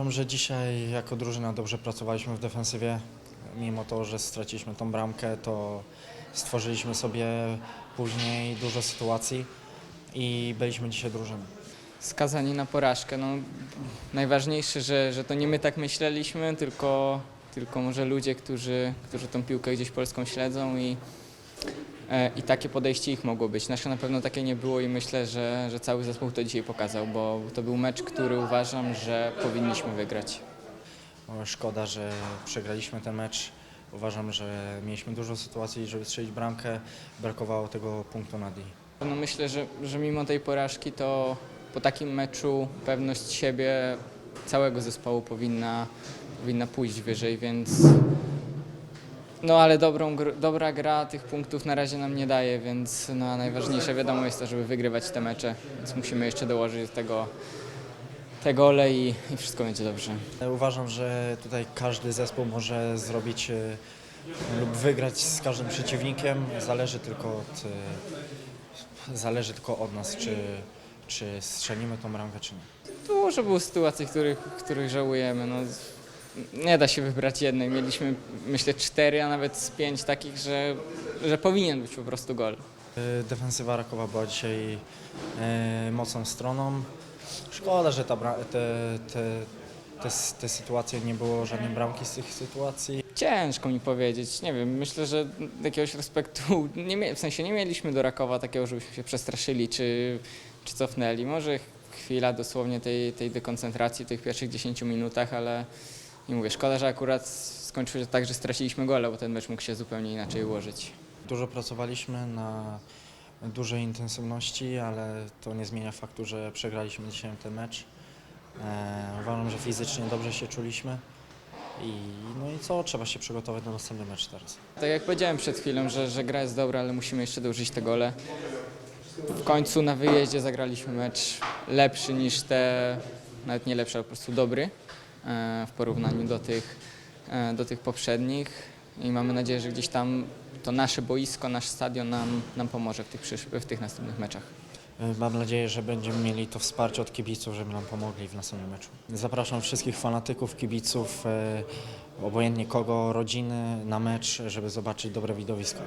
Uważam, że dzisiaj jako drużyna dobrze pracowaliśmy w defensywie. Mimo to, że straciliśmy tą bramkę, to stworzyliśmy sobie później dużo sytuacji i byliśmy dzisiaj drużyną. skazani na porażkę. No, najważniejsze, że, że to nie my tak myśleliśmy, tylko, tylko może ludzie, którzy, którzy tą piłkę gdzieś polską śledzą i, i takie podejście ich mogło być. Nasze na pewno takie nie było i myślę, że, że cały zespół to dzisiaj pokazał, bo to był mecz, który uważam, że powinniśmy wygrać. Szkoda, że przegraliśmy ten mecz. Uważam, że mieliśmy dużo sytuacji, żeby strzelić bramkę. Brakowało tego punktu nad i. No myślę, że, że mimo tej porażki to po takim meczu pewność siebie całego zespołu powinna, powinna pójść wyżej, więc no ale dobrą, dobra gra tych punktów na razie nam nie daje, więc no, a najważniejsze wiadomo jest to, żeby wygrywać te mecze, więc musimy jeszcze dołożyć do tego te gole i, i wszystko będzie dobrze. Uważam, że tutaj każdy zespół może zrobić e, lub wygrać z każdym przeciwnikiem. Zależy tylko od, e, zależy tylko od nas, czy, czy strzelimy tą bramkę, czy nie. Dużo było sytuacji, których, których żałujemy. No, nie da się wybrać jednej. Mieliśmy myślę cztery, a nawet z pięć takich, że, że powinien być po prostu gol. E, Defensywa Rakowa była dzisiaj e, mocną stroną. Szkoda, że ta, te, te, te, te sytuacje nie było żadnej bramki z tych sytuacji. Ciężko mi powiedzieć, nie wiem, myślę, że jakiegoś respektu, nie w sensie nie mieliśmy do Rakowa takiego, żebyśmy się przestraszyli czy, czy cofnęli. Może chwila dosłownie tej, tej dekoncentracji w tych pierwszych 10 minutach, ale nie mówię, szkoda, że akurat skończyło się tak, że straciliśmy gole, bo ten mecz mógł się zupełnie inaczej ułożyć. Dużo pracowaliśmy na dużej intensywności, ale to nie zmienia faktu, że przegraliśmy dzisiaj ten mecz. E, uważam, że fizycznie dobrze się czuliśmy. I, no i co, trzeba się przygotować na następny mecz teraz. Tak jak powiedziałem przed chwilą, że, że gra jest dobra, ale musimy jeszcze dołożyć te gole. W końcu na wyjeździe zagraliśmy mecz lepszy niż te, nawet nie lepszy, ale po prostu dobry w porównaniu do tych, e, do tych poprzednich. I mamy nadzieję, że gdzieś tam to nasze boisko, nasz stadion nam, nam pomoże w tych, w tych następnych meczach. E, Mam nadzieję, że będziemy mieli to wsparcie od kibiców, żeby nam pomogli w następnym meczu. Zapraszam wszystkich fanatyków, kibiców, e, obojętnie kogo, rodziny na mecz, żeby zobaczyć dobre widowisko.